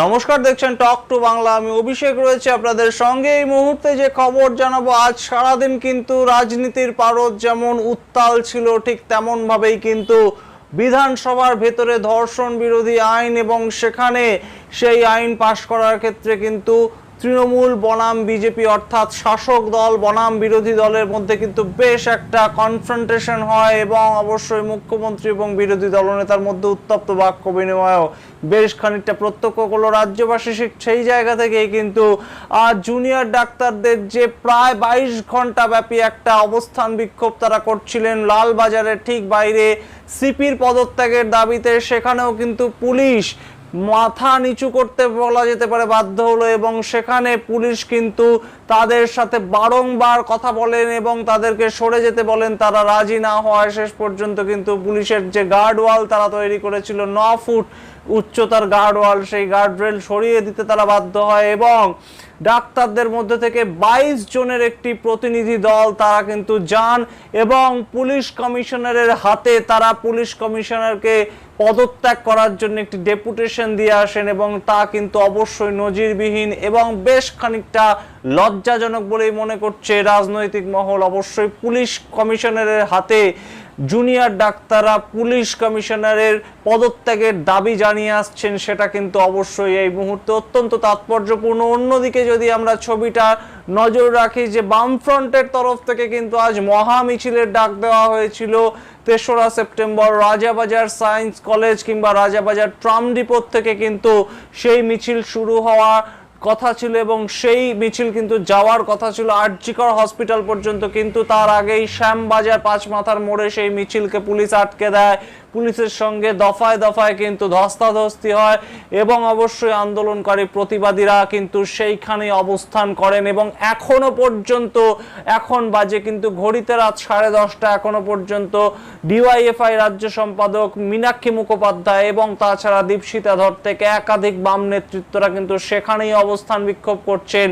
নমস্কার, দেখছেন টক টু বাংলা আমি অভিষেক রয়েছে আপনাদের সঙ্গে। এই মুহূর্তে যে খবর জানাব, আজ সারাদিন কিন্তু রাজনীতির পারদ যেমন উত্তাল ছিল, ঠিক তেমনভাবেই কিন্তু বিধানসভার ভেতরে ধর্ষণ বিরোধী আইন এবং সেখানে সেই আইন পাশ করার ক্ষেত্রে কিন্তু তৃণমূল বনাম বিজেপি অর্থাৎ শাসক দল, বনাম বিরোধী দলের মধ্যে কিন্তু বেশ একটা কনফ্রন্টেশন হয় এবং অবশ্যই মুখ্যমন্ত্রী এবং বিরোধী দলনেতার মধ্যে উত্তপ্ত বাক্য বিনিময়ও বেশ খানিকটা প্রত্যক্ষ করল রাজ্যবাসী। সেই জায়গা থেকেই কিন্তু জুনিয়র ডাক্তারদের যে প্রায় বাইশ ঘণ্টা ব্যাপী একটা অবস্থান বিক্ষোভ তারা করছিলেন লালবাজারের ঠিক বাইরে। সিপির পদত্যাগের দাবিতে সেখানেও কিন্তু পুলিশ মাথা নিচু করতে বলা যেতে পারে বাধ্য হলো এবং সেখানে পুলিশ কিন্তু তাদের সাথে বারংবার কথা বলেন এবং তাদেরকে সরে যেতে বলেন। তারা রাজি না হওয়ায় শেষ পর্যন্ত কিন্তু পুলিশের যে গার্ড ওয়াল তারা তৈরি করেছিল ন ফুট উচ্চতার গার্ড ওয়াল সেই গার্ড রেল সরিয়ে দিতে তারা বাধ্য হয় এবং ডাক্তারদের মধ্যে থেকে বাইশ জনের একটি প্রতিনিধি দল তারা কিন্তু যান এবং পুলিশ কমিশনারের হাতে তারা পুলিশ কমিশনারকে পদত্যাগ করার জন্য একটি ডেপুটেশন দিয়ে আসেন এবং তা কিন্তু অবশ্যই নজিরবিহীন এবং বেশ খানিকটা লজ্জাজনক বলেই মনে করছে রাজনৈতিক মহল। অবশ্যই পুলিশ কমিশনারের হাতে জুনিয়র ডাক্তাররা, পুলিশ কমিশনারের পদত্যাগের দাবি জানিয়ে আসছেন, সেটা কিন্তু অবশ্যই এই মুহূর্তে অত্যন্ত তাৎপর্যপূর্ণ। অন্যদিকে যদি আমরা ছবিটা নজর রাখি যে বামফ্রন্টের তরফ থেকে কিন্তু আজ মহা মিছিলের ডাক দেওয়া হয়েছিল। তেসরা সেপ্টেম্বর রাজাবাজার সায়েন্স কলেজ কিংবা রাজাবাজার ট্রাম ডিপোর থেকে কিন্তু সেই মিছিল শুরু হওয়া কথা ছিল এবং সেই মিছিল কিন্তু যাওয়ার কথা ছিল। আরজিকর হসপিটাল পর্যন্ত কিন্তু তার আগেই শ্যামবাজার পাঁচ মাথার মোড়ে সেই মিছিলকে পুলিশ আটকে দেয়। পুলিশের সঙ্গে দফায় দফায় কিন্তু ধস্তাধস্তি হয় এবং অবশ্যই আন্দোলনকারী প্রতিবাদীরা কিন্তু সেইখানে অবস্থান করেন এবং এখনও পর্যন্ত, এখন বাজে কিন্তু ঘড়িতে রাত সাড়ে দশটা, এখনও পর্যন্ত ডিওয়াইএফআই রাজ্য সম্পাদক মীনাক্ষী মুখোপাধ্যায় এবং তাছাড়া দীপশিতা ধর থেকে একাধিক বাম নেতৃত্বরা কিন্তু সেখানেই অবস্থান বিক্ষোভ করছেন।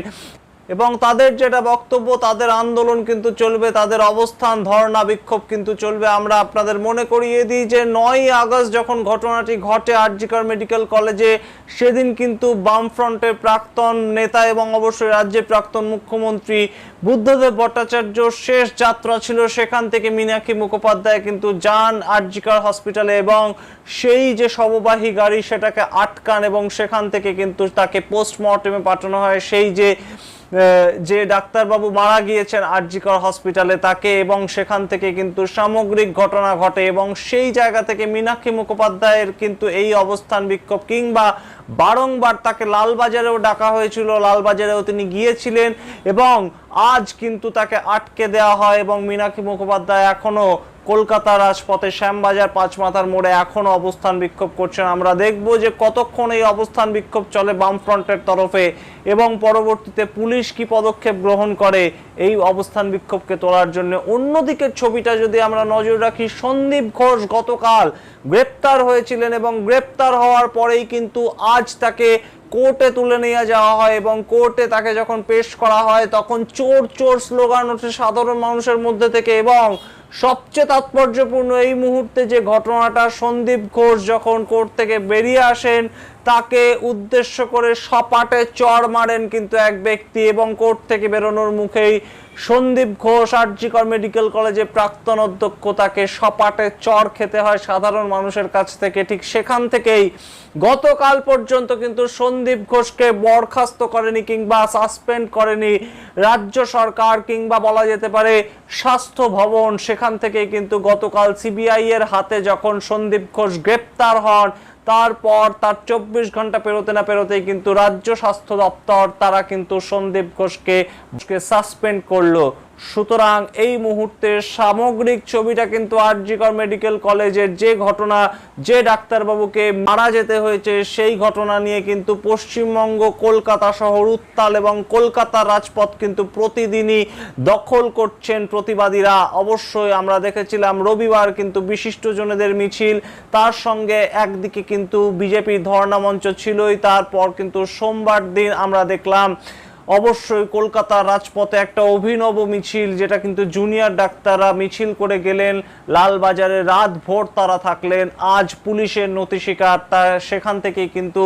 এবং তাদের যেটা বক্তব্য, তাদের আন্দোলন কিন্তু চলবে, তাদের অবস্থান, ধর্ণা, বিক্ষোভ কিন্তু চলবে। আমরা আপনাদের মনে করিয়ে দিই যে নয় আগস্ট যখন ঘটনাটি ঘটে, আরজিকর মেডিকেল কলেজে, সেদিন কিন্তু বামফ্রন্টের প্রাক্তন নেতা এবং অবশ্যই রাজ্যের প্রাক্তন মুখ্যমন্ত্রী বুদ্ধদেব ভট্টাচার্য শেষ যাত্রা ছিল। সেখান থেকে মীনাক্ষী মুখোপাধ্যায় কিন্তু যান আরজিকর হসপিটালে এবং সেই যে শববাহী গাড়ি, সেটাকে আটকান এবং সেখান থেকে কিন্তু তাকে পোস্টমর্টেমে পাঠানো হয়। সেই যে যে ডাক্তারবাবু মারা গিয়েছেন আরজিকর হসপিটালে, তাকে এবং সেখান থেকে কিন্তু সামগ্রিক ঘটনা ঘটে এবং সেই জায়গা থেকে মীনাক্ষী মুখোপাধ্যায়ের কিন্তু এই অবস্থান বিক্ষোভ কিংবা বারংবার তাকে লালবাজারেও ডাকা হয়েছিল, লালবাজারেও তিনি গিয়েছিলেন এবং আজ কিন্তু তাকে আটকে দেওয়া হয় এবং মীনাক্ষী মুখোপাধ্যায় এখনও কলকাতা রাজপথে শ্যামবাজার পাঁচ মাথার মোড়ে এখনও অবস্থান বিক্ষোভ করছেন। আমরা দেখব যে কতক্ষণ এই অবস্থান বিক্ষোভ চলে বামফ্রন্টের তরফে এবং পরবর্তীতে পুলিশ কি পদক্ষেপ গ্রহণ করে এই অবস্থান বিক্ষোভকে তোলার জন্য। অন্যদিকে ছবিটা যদি আমরা নজর রাখি, সন্দীপ ঘোষ গতকাল গ্রেপ্তার হয়েছিলেন এবং গ্রেপ্তার হওয়ার পরেই কিন্তু আজ তাকে কোর্টে তুলে নিয়ে যাওয়া হয় এবং কোর্টে তাকে যখন পেশ করা হয় তখন চোর চোর স্লোগান ওঠে সাধারণ মানুষের মধ্যে থেকে এবং সবচেয়ে তাৎপর্যপূর্ণ এই মুহূর্তে যে ঘটনাটা সন্দীপ ঘোষ যখন কোর্ট থেকে বেরিয়ে আসেন, তাকে উদ্দেশ্য করে সপাটে চড় মারেন কিন্তু এক ব্যক্তি এবং কোর্ট থেকে বেরোনোর মুখেই সন্দীপ ঘোষ আরজিকর মেডিকেল কলেজে প্রাক্তন অধ্যক্ষ তাকে সপাটে চর খেতে হয় সাধারণ মানুষের কাছ থেকে। ঠিক সেখান থেকেই গতকাল পর্যন্ত কিন্তু সন্দীপ ঘোষকে বরখাস্ত করেনি কিংবা সাসপেন্ড করেনি রাজ্য সরকার কিংবা বলা যেতে পারে স্বাস্থ্য ভবন। সেখান থেকেই কিন্তু গতকাল সিবিআই এর হাতে যখন সন্দীপ ঘোষ গ্রেপ্তার হন তারপর তার চব্বিশ ঘণ্টা পেরোতে না পেরোতেই কিন্তু রাজ্য স্বাস্থ্য দপ্তর, তারা কিন্তু সন্দীপ ঘোষকে সাসপেন্ড করল। সুতরাং এই মুহূর্তে সামগ্রিক ছবিটা কিন্তু আরজিকর মেডিকেল কলেজের যে ঘটনা, যে ডাক্তারবাবুকে মারা যেতে হয়েছে সেই ঘটনা নিয়ে কিন্তু পশ্চিমবঙ্গ, কলকাতা শহর উত্তাল এবং কলকাতার রাজপথ কিন্তু প্রতিদিনই দখল করছেন প্রতিবাদীরা। অবশ্যই আমরা দেখেছিলাম রবিবার কিন্তু বিশিষ্টজনেদের মিছিল। তার সঙ্গে একদিকে কিন্তু বিজেপির ধর্ণা মঞ্চ ছিলই, তারপর কিন্তু সোমবার দিন আমরা দেখলাম অবশ্যই কলকাতার রাজপথে একটা অভিনব মিছিল, যেটা কিন্তু জুনিয়র ডাক্তাররা মিছিল করে গেলেন। লালবাজারে রাত ভোর তারা থাকলেন। আজ পুলিশের নথি শিকার। তা সেখান থেকে কিন্তু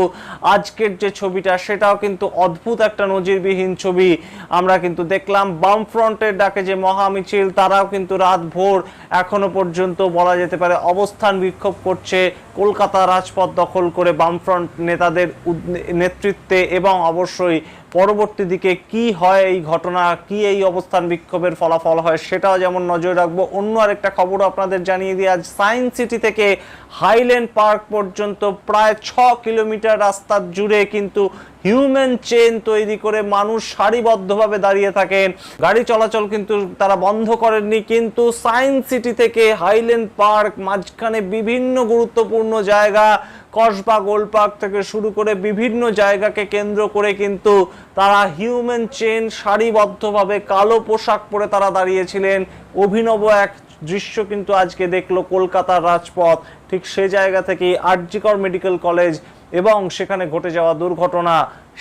আজকের যে ছবিটা, সেটাও কিন্তু অদ্ভুত একটা নজিরবিহীন ছবি। আমরা কিন্তু দেখলাম বামফ্রন্টের ডাকে যে মহামিছিল, তারাও কিন্তু রাত ভোর এখনও পর্যন্ত বলা যেতে পারে অবস্থান বিক্ষোভ করছে। কলকাতা রাজপথ দখল করে বামফ্রন্ট নেতাদের নেতৃত্বে এবং অবশ্যই পরবর্তী দিকে কি হয় এই ঘটনা, কি এই অবস্থান বিক্ষোভের ফলাফল হয় সেটাও যেমন নজর রাখব। অন্য আরেকটা খবরও আপনাদের জানিয়ে দিই, আজ সায়েন্স সিটি থেকে হাইল্যান্ড পার্ক পর্যন্ত প্রায় ছ কিলোমিটার রাস্তা জুড়ে কিন্তু হিউম্যান চেন তৈরি করে মানুষ সারিবদ্ধভাবে দাঁড়িয়ে থাকেন। গাড়ি চলাচল কিন্তু তারা বন্ধ করেননি, কিন্তু সায়েন্স সিটি থেকে হাইল্যান্ড পার্ক মাঝখানে বিভিন্ন গুরুত্বপূর্ণ জায়গা, কসবা, গোলপার্ক থেকে শুরু করে বিভিন্ন জায়গাকে কেন্দ্র করে কিন্তু তারা হিউম্যান চেন সারিবদ্ধভাবে কালো পোশাক পরে তারা দাঁড়িয়েছিলেন। অভিনব এক দৃশ্য কিন্তু আজকে দেখল কলকাতার রাজপথ। ঠিক সে জায়গা থেকেই আরজিকর মেডিকেল কলেজ এবং সেখানে ঘটে যাওয়া দুর্ঘটনা,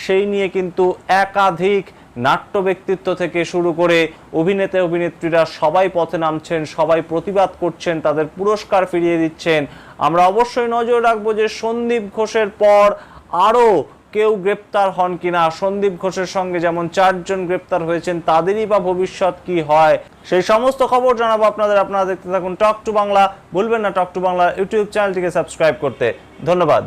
সেই নিয়ে কিন্তু একাধিক নাট্য ব্যক্তিত্ব থেকে শুরু করে অভিনেতা, অভিনেত্রীরা সবাই পথে নামছেন, সবাই প্রতিবাদ করছেন, তাদের পুরস্কার ফিরিয়ে দিচ্ছেন। আমরা অবশ্যই নজর রাখব যে সন্দীপ ঘোষের পর আরও কেউ গ্রেপ্তার হন কিনা। সন্দীপ ঘোষের সঙ্গে যেমন চারজন গ্রেপ্তার হয়েছেন, তাদেরই বা ভবিষ্যৎ কি হয়? সেই সমস্ত খবর জানাব আপনাদের। আপনারা দেখতে থাকুন টক টু বাংলা। ভুলবেন না টক টু বাংলা ইউটিউব চ্যানেলটিকে সাবস্ক্রাইব করতে। ধন্যবাদ।